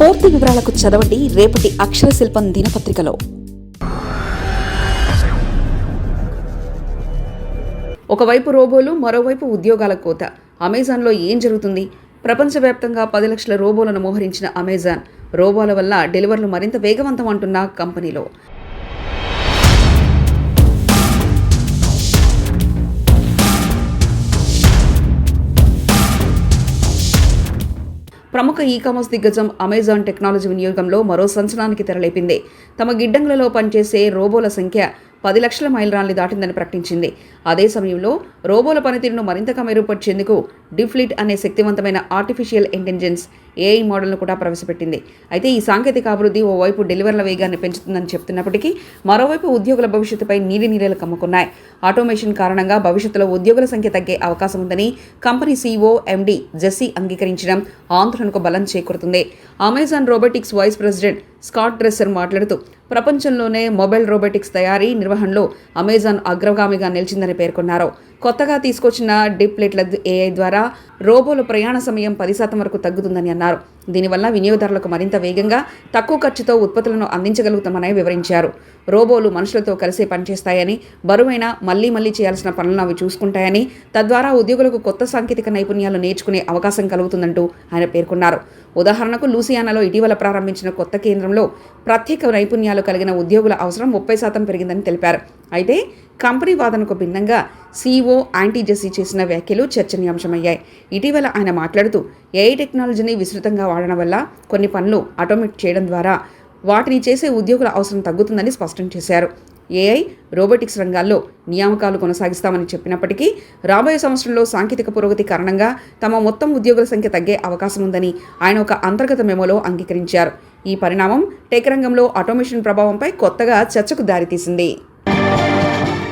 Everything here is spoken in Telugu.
పూర్తి వివరాలకు చదవండి రేపటి అక్షర శిల్పం దినపత్రికలో. ఒకవైపు రోబోలు మరోవైపు ఉద్యోగాల కోత. అమెజాన్లో ఏం జరుగుతుంది? ప్రపంచవ్యాప్తంగా పది లక్షల రోబోలను మోహరించిన అమెజాన్. రోబోల వల్ల డెలివర్లు మరింత వేగవంతం అంటున్న కంపెనీలో. ప్రముఖ ఈ కామర్స్ దిగ్గజం అమెజాన్ టెక్నాలజీ వినియోగంలో మరో సంచలనానికి తెరలేపింది. తమ గిడ్డంగులలో పనిచేసే రోబోల సంఖ్య పది లక్షల మైలురాల్ని దాటిందని ప్రకటించింది. అదే సమయంలో రోబోల పనితీరును మరింతగా మెరుగుపరిచేందుకు డిఫ్లిట్ అనే శక్తివంతమైన ఆర్టిఫిషియల్ ఇంటెలిజెన్స్ ఏఐ మోడల్ను కూడా ప్రవేశపెట్టింది. అయితే ఈ సాంకేతిక అభివృద్ధి ఓవైపు డెలివర్ల వేగాన్ని పెంచుతుందని చెప్తున్నప్పటికీ మరోవైపు ఉద్యోగుల భవిష్యత్తుపై నీలి నీడలు కమ్ముకున్నాయి. ఆటోమేషన్ కారణంగా భవిష్యత్తులో ఉద్యోగుల సంఖ్య తగ్గే అవకాశం ఉందని కంపెనీ సీఈఓ ఎండీ జెస్సీ అంగీకరించడం ఆందోళనకు బలం చేకూరుతుంది. Amazon robotics vice president Scott Dresser మాట్లాడుతూ ప్రపంచంలోనే మొబైల్ రోబోటిక్స్ తయారీ నిర్వహణలో అమెజాన్ అగ్రగామిగా నిలిచిందని పేర్కొన్నారు. కొత్తగా తీసుకొచ్చిన డిప్లెట్ల ఏఐ ద్వారా రోబోల ప్రయాణ సమయం పది శాతం వరకు తగ్గుతుందని అన్నారు. దీనివల్ల వినియోగదారులకు మరింత వేగంగా తక్కువ ఖర్చుతో ఉత్పత్తులను అందించగలుగుతామని వివరించారు. రోబోలు మనుషులతో కలిసే పనిచేస్తాయని బరువైన మళ్ళీ మళ్ళీ చేయాల్సిన పనులను అవి చూసుకుంటాయని తద్వారా ఉద్యోగులకు కొత్త సాంకేతిక నైపుణ్యాలు నేర్చుకునే అవకాశం కలుగుతుందంటూ ఆయన పేర్కొన్నారు. ఉదాహరణకు లూసియానాలో ఇటీవల ప్రారంభించిన కొత్త కేంద్రంలో ప్రత్యేక నైపుణ్యాలు కలిగిన ఉద్యోగుల అవసరం ముప్పై శాతం పెరిగిందని తెలిపారు. అయితే కంపెనీ వాదనకు భిన్నంగా సీఓ యాంటీజెస్సీ చేసిన వ్యాఖ్యలు చర్చనీయాంశమయ్యాయి. ఇటీవల ఆయన మాట్లాడుతూ ఏఐ టెక్నాలజీని విస్తృతంగా వాడడం వల్ల కొన్ని పనులు ఆటోమేట్ చేయడం ద్వారా వాటిని చేసే ఉద్యోగుల అవసరం తగ్గుతుందని స్పష్టం చేశారు. ఏఐ రోబోటిక్స్ రంగాల్లో నియామకాలు కొనసాగిస్తామని చెప్పినప్పటికీ రాబోయే సంవత్సరంలో సాంకేతిక పురోగతి కారణంగా తమ మొత్తం ఉద్యోగుల సంఖ్య తగ్గే అవకాశం ఉందని ఆయన ఒక అంతర్గత మెమోలో అంగీకరించారు. ఈ పరిణామం టెక్ రంగంలో ఆటోమేషన్ ప్రభావంపై కొత్తగా చర్చకు దారితీసింది.